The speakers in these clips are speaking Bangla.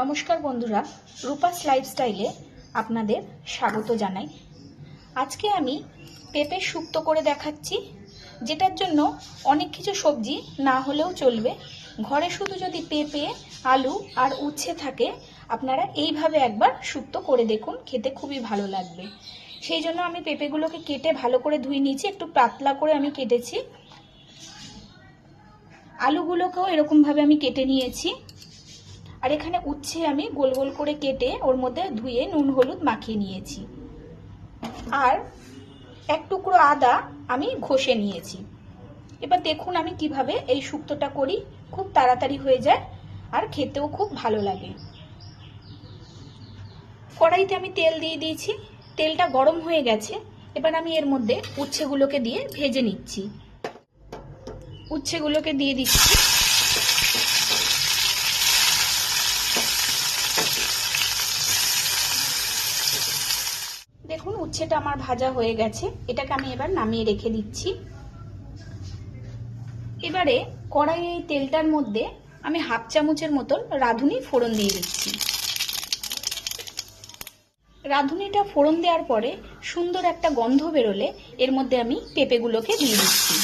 নমস্কার বন্ধুরা, রূপাস লাইফস্টাইলে আপনাদের স্বাগত জানাই। আজকে আমি পেঁপে শুক্তো করে দেখাচ্ছি, যেটার জন্য অনেক কিছু সবজি না হলেও চলবে। ঘরে শুধু যদি পেঁপে, আলু আর উচ্ছে থাকে, আপনারা এইভাবে একবার শুক্তো করে দেখুন, খেতে খুবই ভালো লাগবে। সেই জন্য আমি পেঁপেগুলোকে কেটে ভালো করে ধুয়ে নিয়েছি, একটু পাতলা করে আমি কেটেছি। আলুগুলোকেও এরকমভাবে আমি কেটে নিয়েছি। আর এখানে উচ্ছে আমি গোল গোল করে কেটে ওর মধ্যে ধুয়ে নুন, হলুদ মাখিয়ে নিয়েছি। আর এক টুকরো আদা আমি ঘষে নিয়েছি। এবার দেখুন আমি কীভাবে এই শুক্তোটা করি, খুব তাড়াতাড়ি হয়ে যায় আর খেতেও খুব ভালো লাগে। কড়াইতে আমি তেল দিয়ে দিয়েছি, তেলটা গরম হয়ে গেছে, এবার আমি এর মধ্যে উচ্ছেগুলোকে দিয়ে ভেজে নিচ্ছি। উচ্ছেগুলোকে দিয়ে দিচ্ছি দেখুন উচ্ছেটা আমার ভাজা হয়ে গেছে। এটাকে আমি এবার নামিয়ে রেখে দিচ্ছি। এবারে কড়াই এই তেলটার মধ্যে আমি হাফ চামচের মতন রাঁধুনি ফোড়ন দিয়ে দিচ্ছি। রাঁধুনিটা ফোড়ন দেওয়ার পরে সুন্দর একটা গন্ধ বেরোলে এর মধ্যে আমি পেঁপেগুলোকে দিয়ে দিচ্ছি।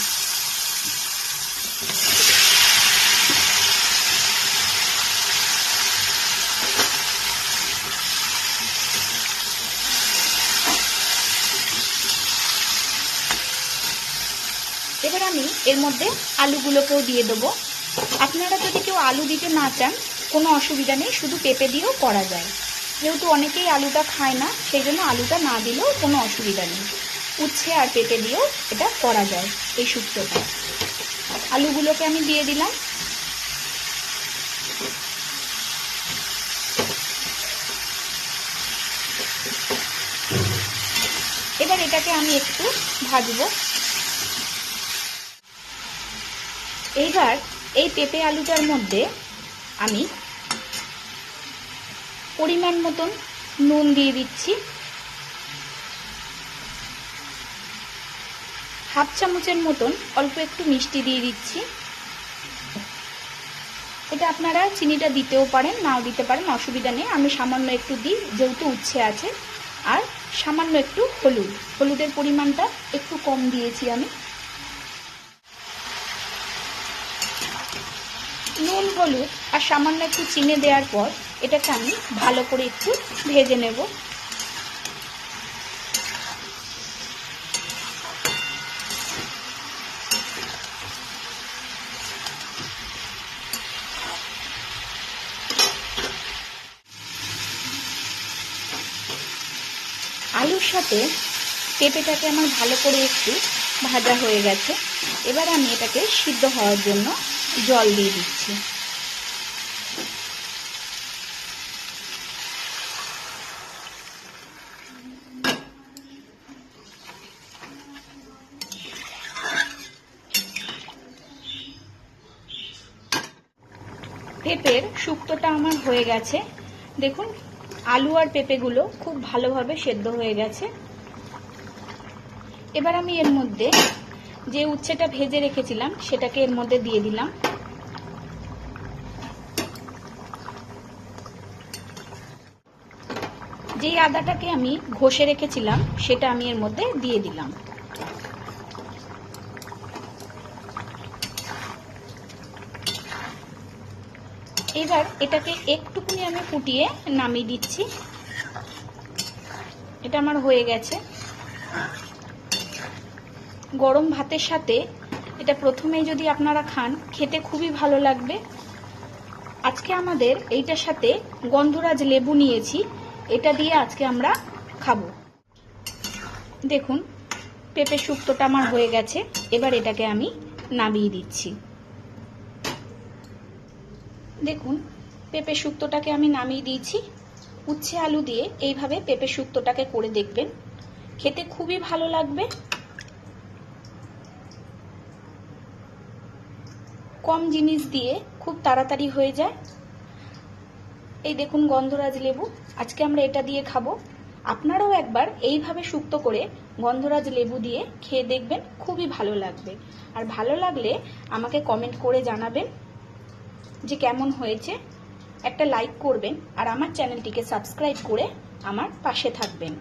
এবার আমি এর মধ্যে আলুগুলোকেও দিয়ে দেবো। আপনারা যদি কেউ আলু দিতে না চান, কোনো অসুবিধা নেই, শুধু পেঁপে দিয়েও করা যায়। যেহেতু অনেকেই আলুটা খায় না, সেই জন্য আলুটা না দিলেও কোনো অসুবিধা নেই। উচ্ছে আর পেঁপে দিয়েও এটা করা যায়, এই শুক্তোটা আলুগুলোকে আমি দিয়ে দিলাম। এবার এটাকে আমি একটু ভাজবো। এইবার এই পেঁপে আলুটার মধ্যে আমি পরিমাণ মতন নুন দিয়ে দিচ্ছি। হাফ চামচের মতন অল্প একটু মিষ্টি দিয়ে দিচ্ছি। এটা আপনারা চিনিটা দিতেও পারেন, নাও দিতে পারেন, অসুবিধা নেই। আমি সামান্য একটু দিই, যেহেতু উচ্ছে আছে। আর সামান্য একটু হলুদ। হলুদের পরিমাণটা একটু কম দিয়েছি আমি। নুন, হলুদ আর সামান্য একটু চিনে দেওয়ার পর এটাকে আমি ভালো করে একটু ভেজে নেব। আলুর সাথে পেঁপেটাকে আমার ভালো করে একটু ভাজা হয়ে গেছে। এবার আমি এটাকে সিদ্ধ হওয়ার জন্য জল দিয়ে দিচ্ছি। পেঁপের শুক্তোটা আমার হয়ে গেছে। দেখুন, আলু আর পেঁপেগুলো খুব ভালোভাবে সেদ্ধ হয়ে গেছে। এবার আমি এর মধ্যে যে উচ্ছেটা ভেজে রেখেছিলাম, সেটাকে এর মধ্যে দিয়ে দিলাম। যেই আদাটাকে আমি ঘষে রেখেছিলাম, সেটা আমি এর মধ্যে দিয়ে দিলাম। এবার এটাকে একটুকুনি আমি ফুটিয়ে নামিয়ে দিচ্ছি। এটা আমার হয়ে গেছে। গরম ভাতের সাথে এটা প্রথমেই যদি আপনারা খান, খেতে খুবই ভালো লাগবে। আজকে আমাদের এইটার সাথে গন্ধরাজ লেবু নিয়েছি, এটা দিয়ে আজকে আমরা খাব। দেখুন, পেঁপে শুক্তোটা আমার হয়ে গেছে, এবার এটাকে আমি নামিয়ে দিচ্ছি। দেখুন, পেঁপে শুক্তোটাকে আমি নামিয়ে দিয়েছি। উচ্ছে আলু দিয়ে এইভাবে পেঁপে শুক্তোটাকে করে দেখবেন। খেতে খুবই ভালো লাগবে। কম জিনিস দিয়ে খুব তাড়াতাড়ি হয়ে যায়। এই দেখুন গন্ধরাজ লেবু। আজকে আমরা এটা দিয়ে খাব। আপনারাও একবার এইভাবে শুক্তো করে গন্ধরাজ লেবু দিয়ে খেয়ে দেখবেন, খুবই ভালো লাগবে। আর ভালো লাগলে আমাকে কমেন্ট করে জানাবেন যে কেমন হয়েছে। একটা লাইক করবেন আর আমার চ্যানেলটিকে সাবস্ক্রাইব করে আমার পাশে থাকবেন।